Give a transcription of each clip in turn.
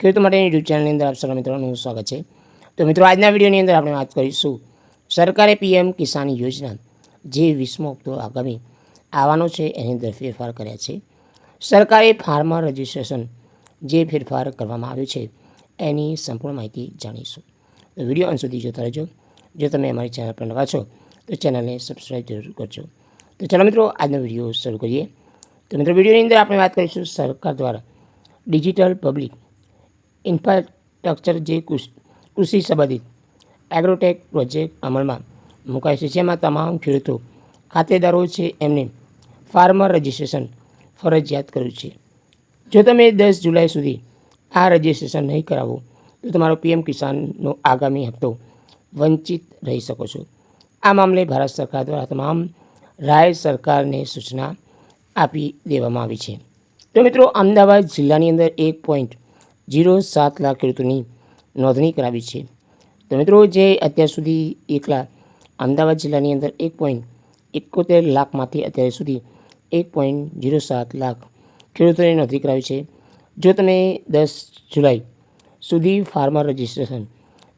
ખેડૂતો માટેની યુટ્યુબ ચેનલની અંદર આપ સર્વ મિત્રોનું સ્વાગત છે. તો મિત્રો, આજના વિડીયોની અંદર આપણે વાત કરીશું સરકારે પીએમ કિસાન યોજના જે વીસમો ઓક્ટોબર આગામી આવવાનો છે, એની અંદર ફેરફાર કર્યા છે. સરકારે ફાર્મર રજિસ્ટ્રેશન જે ફેરફાર કરવામાં આવ્યું છે, એની સંપૂર્ણ માહિતી જાણીશું. તો વીડિયો અંત સુધી જોતા રહેજો. જો તમે અમારી ચેનલ પર નવા છો, તો ચેનલને સબસ્ક્રાઈબ જરૂર કરજો. તો ચાલો મિત્રો, આજનો વીડિયો શરૂ કરીએ. તો મિત્રો, વિડીયોની અંદર આપણે વાત કરીશું સરકાર દ્વારા ડિજિટલ પબ્લિક ઇન્ફ્રાસ્ટ્રક્ચર જે કૃષિ સંબંધિત એગ્રોટેક પ્રોજેક્ટ અમલમાં મુકાય છે, જેમાં તમામ ખેડૂતો ખાતેદારો છે, એમને ફાર્મર રજિસ્ટ્રેશન ફરજિયાત કર્યું છે. જો તમે દસ જુલાઈ સુધી આ રજિસ્ટ્રેશન નહીં કરાવો, તો તમારો પીએમ કિસાનનો આગામી હપ્તો વંચિત રહી શકો છો. આ મામલે ભારત સરકાર દ્વારા તમામ રાજ્ય સરકારને સૂચના આપી દેવામાં આવી છે. તો મિત્રો, અમદાવાદ જિલ્લાની અંદર એક પોઈન્ટ જીરો સાત લાખ ખેડૂતોની નોંધણી કરાવી છે. તો મિત્રો, જે અત્યાર સુધી એકલા અમદાવાદ જિલ્લાની અંદર એક પોઈન્ટ એકોતેર લાખમાંથી અત્યાર સુધી એક પોઈન્ટ જીરો સાત લાખ ખેડૂતોની નોંધણી કરાવી છે. જો તમે દસ જુલાઈ સુધી ફાર્મર રજિસ્ટ્રેશન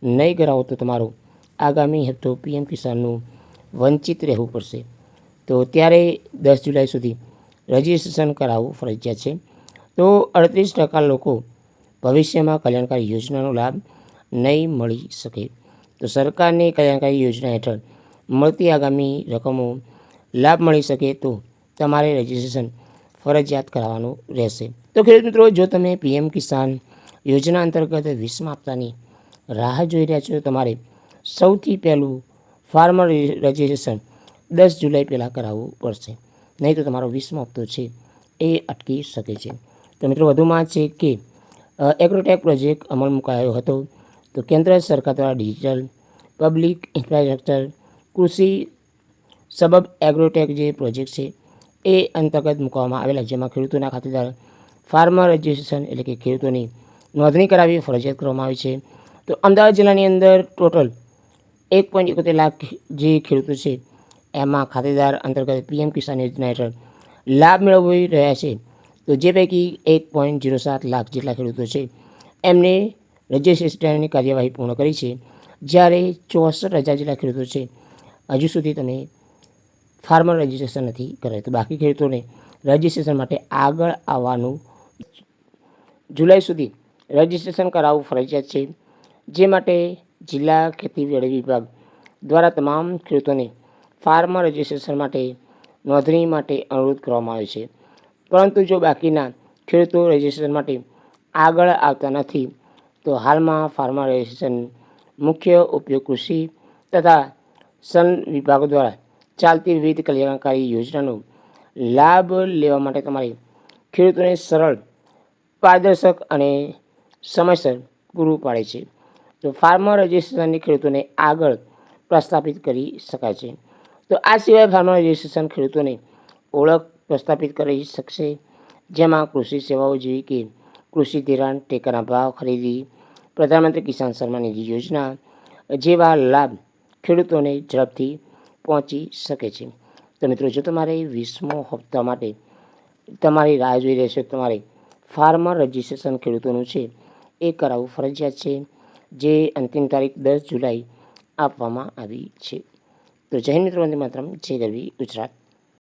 નહીં કરાવો તો તમારો આગામી હપ્તો પીએમ કિસાનનું વંચિત રહેવું પડશે. તો ત્યારે દસ જુલાઈ સુધી રજિસ્ટ્રેશન કરાવવું ફરજિયાત છે. તો અડત્રીસ ટકા લોકો ભવિષ્યમાં કલ્યાણકારી યોજનાનો લાભ નહીં મળી શકે. તો સરકારની કલ્યાણકારી યોજના હેઠળ મળતી આગામી રકમો લાભ મળી શકે તો તમારે રજિસ્ટ્રેશન ફરજિયાત કરાવવાનું રહેશે. તો ખેડૂત મિત્રો, જો તમે પીએમ કિસાન યોજના અંતર્ગત વીસમા હપ્તાની રાહ જોઈ રહ્યા છો, તમારે સૌથી પહેલું ફાર્મર રજિસ્ટ્રેશન દસ જુલાઈ પહેલાં કરાવવું પડશે. નહીં તો તમારો વીસમો હપ્તો છે એ અટકી શકે છે. તો મિત્રો, વધુમાં છે કે એગ્રોટેક પ્રોજેક્ટ અમલ મુકાયો હતો. તો કેન્દ્ર સરકાર દ્વારા ડિજિટલ પબ્લિક ઇન્ફ્રાસ્ટ્રક્ચર, કૃષિ સબબ એગ્રોટેક જે પ્રોજેક્ટ છે, એ અંતર્ગત મૂકવામાં આવેલા, જેમાં ખેડૂતોના ખાતેદાર ફાર્મર રજિસ્ટ્રેશન એટલે કે ખેડૂતોની નોંધણી કરાવી, ફરજિયાત કરવામાં આવી છે. તો અમદાવાદ જિલ્લાની અંદર ટોટલ એક પોઈન્ટ એકોતેર લાખ જે ખેડૂતો છે, એમાં ખાતેદાર અંતર્ગત પીએમ કિસાન યોજના હેઠળ લાભ મેળવી રહ્યા છે. તો જે પૈકી એક પોઈન્ટ જીરો સાત લાખ જેટલા ખેડૂતો છે, એમને રજિસ્ટ્રેશનની કાર્યવાહી પૂર્ણ કરી છે. જ્યારે ચોસઠ હજાર જેટલા ખેડૂતો છે, હજુ સુધી તમે ફાર્મર રજિસ્ટ્રેશન નથી કરાયું. તો બાકી ખેડૂતોને રજિસ્ટ્રેશન માટે આગળ આવવાનું જુલાઈ સુધી રજિસ્ટ્રેશન કરાવવું ફરજિયાત છે. જે માટે જિલ્લા ખેતી વેળી વિભાગ દ્વારા તમામ ખેડૂતોને ફાર્મર રજિસ્ટ્રેશન માટે નોંધણી માટે અનુરોધ કરવામાં આવ્યો છે. પરંતુ જો બાકીના ખેડૂતો રજિસ્ટ્રેશન માટે આગળ આવતા નથી, તો હાલમાં ફાર્મા રજિસ્ટ્રેશન મુખ્ય ઉપયોગ કૃષિ તથા સન વિભાગો દ્વારા ચાલતી વિવિધ કલ્યાણકારી યોજનાનો લાભ લેવા માટે તમારે ખેડૂતોને સરળ, પારદર્શક અને સમયસર પૂરું પાડે છે. તો ફાર્મર રજિસ્ટ્રેશનની ખેડૂતોને આગળ પ્રસ્થાપિત કરી શકાય છે. તો આ સિવાય ફાર્મર રજિસ્ટ્રેશન ખેડૂતોને ઓળખ પ્રસ્થાપિત કરી શકશે. જેમાં કૃષિ સેવાઓ જેવી કે કૃષિ ધિરાણ, ટેકાના ભાવ, ખરીદી, પ્રધાનમંત્રી કિસાન સન્માન નિધિ યોજના જેવા લાભ ખેડૂતોને ઝડપથી પહોંચી શકે છે. તો મિત્રો, જો તમારે વીસમો હપ્તા માટે તમારી રાહ જોઈ રહેશે તમારે ફાર્મર રજિસ્ટ્રેશન ખેડૂતોનું છે, એ કરાવવું ફરજિયાત છે, જે અંતિમ તારીખ દસ જુલાઈ આપવામાં આવી છે. તો જય મિત્રો, વંદે માતરમ, જય રવિ ગુજરાત.